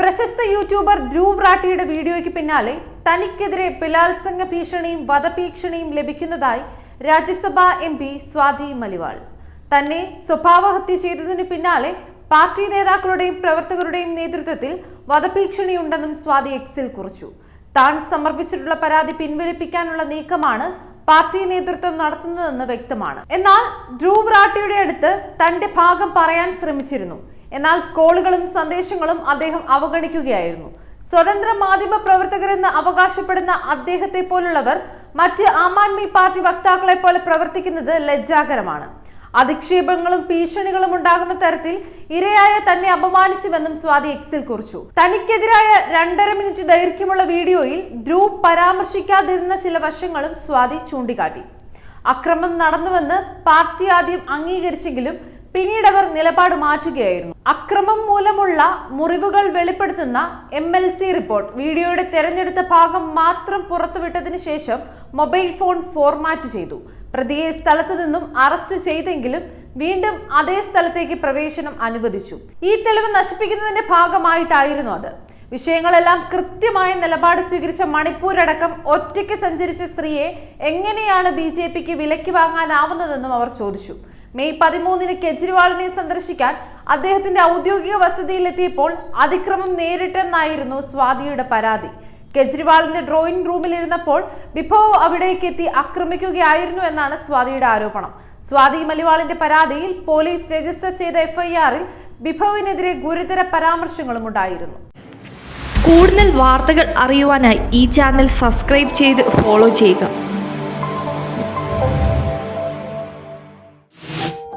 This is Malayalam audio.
പ്രശസ്ത യൂട്യൂബർ ധ്രുവ് റാട്ടിയുടെ വീഡിയോയ്ക്ക് പിന്നാലെ തനിക്കെതിരെ ബലാത്സംഗ ഭീഷണിയും വധഭീഷണിയും ലഭിക്കുന്നതായി രാജ്യസഭാ എം പി സ്വാതി മലിവാൾ. തന്നെ സ്വഭാവഹത്യ ചെയ്തതിന് പിന്നാലെ പാർട്ടി നേതാക്കളുടെയും പ്രവർത്തകരുടെയും നേതൃത്വത്തിൽ വധഭീഷണിയുണ്ടെന്നും സ്വാതി എക്സിൽ കുറിച്ചു. താൻ സമർപ്പിച്ചിട്ടുള്ള പരാതി പിൻവലിപ്പിക്കാനുള്ള നീക്കമാണ് പാർട്ടി നേതൃത്വം നടത്തുന്നതെന്ന് വ്യക്തമാണ്. എന്നാൽ ധ്രുവ് റാട്ടിയുടെ അടുത്ത് തന്റെ ഭാഗം പറയാൻ ശ്രമിച്ചിരുന്നു. എന്നാൽ കോളുകളും സന്ദേശങ്ങളും അദ്ദേഹം അവഗണിക്കുകയായിരുന്നു. സ്വതന്ത്ര മാധ്യമ പ്രവർത്തകരെന്ന് അവകാശപ്പെടുന്ന അദ്ദേഹത്തെ പോലുള്ളവർ മറ്റ് ആം ആദ്മി പാർട്ടി വക്താക്കളെ പോലെ പ്രവർത്തിക്കുന്നത് ലജ്ജാകരമാണ്. അധിക്ഷേപങ്ങളും ഭീഷണികളും ഉണ്ടാകുന്ന തരത്തിൽ ഇരയായ തന്നെ അപമാനിച്ചുവെന്നും സ്വാതി എക്സിൽ കുറിച്ചു. തനിക്കെതിരായ രണ്ടര മിനിറ്റ് ദൈർഘ്യമുള്ള വീഡിയോയിൽ ധ്രുവ് പരാമർശിക്കാതിരുന്ന ചില വശങ്ങളും സ്വാതി ചൂണ്ടിക്കാട്ടി. അക്രമം നടന്നുവെന്ന് പാർട്ടി ആദ്യം അംഗീകരിച്ചെങ്കിലും പിന്നീട് അവർ നിലപാട് മാറ്റുകയായിരുന്നു. അക്രമം മൂലമുള്ള മുറിവുകൾ വെളിപ്പെടുത്തുന്ന എം എൽ സി റിപ്പോർട്ട് വീഡിയോയുടെ തെരഞ്ഞെടുത്ത ഭാഗം മാത്രം പുറത്തുവിട്ടതിനു ശേഷം മൊബൈൽ ഫോൺ ഫോർമാറ്റ് ചെയ്തു. പ്രതിയെ സ്ഥലത്തു നിന്നും അറസ്റ്റ് ചെയ്തെങ്കിലും വീണ്ടും അതേ സ്ഥലത്തേക്ക് പ്രവേശനം അനുവദിച്ചു. ഈ തെളിവ് നശിപ്പിക്കുന്നതിന്റെ ഭാഗമായിട്ടായിരുന്നു അത്. വിഷയങ്ങളെല്ലാം കൃത്യമായ നിലപാട് സ്വീകരിച്ച മണിപ്പൂരടക്കം ഒറ്റയ്ക്ക് സഞ്ചരിച്ച സ്ത്രീയെ എങ്ങനെയാണ് ബി ജെ പിക്ക് വിലയ്ക്ക് വാങ്ങാനാവുന്നതെന്നും അവർ ചോദിച്ചു. മെയ് പതിമൂന്നിന് കെജ്രിവാളിനെ സന്ദർശിക്കാൻ അദ്ദേഹത്തിന്റെ ഔദ്യോഗിക വസതിയിലെത്തിയപ്പോൾ അതിക്രമം നേരിട്ടെന്നായിരുന്നു സ്വാതിയുടെ പരാതി. കെജ്രിവാളിന്റെ ഡ്രോയിങ് റൂമിലിരുന്നപ്പോൾ വിഭവ് അവിടേക്ക് എത്തി ആക്രമിക്കുകയായിരുന്നു എന്നാണ് സ്വാതിയുടെ ആരോപണം. സ്വാതി മലിവാളിന്റെ പരാതിയിൽ പോലീസ് രജിസ്റ്റർ ചെയ്ത എഫ്ഐആറിൽ വിഭവിനെതിരെ ഗുരുതര പരാമർശങ്ങളും ഉണ്ടായിരുന്നു. കൂടുതൽ വാർത്തകൾ അറിയുവാനായി ഈ ചാനൽ സബ്സ്ക്രൈബ് ചെയ്ത് ഫോളോ ചെയ്യുക.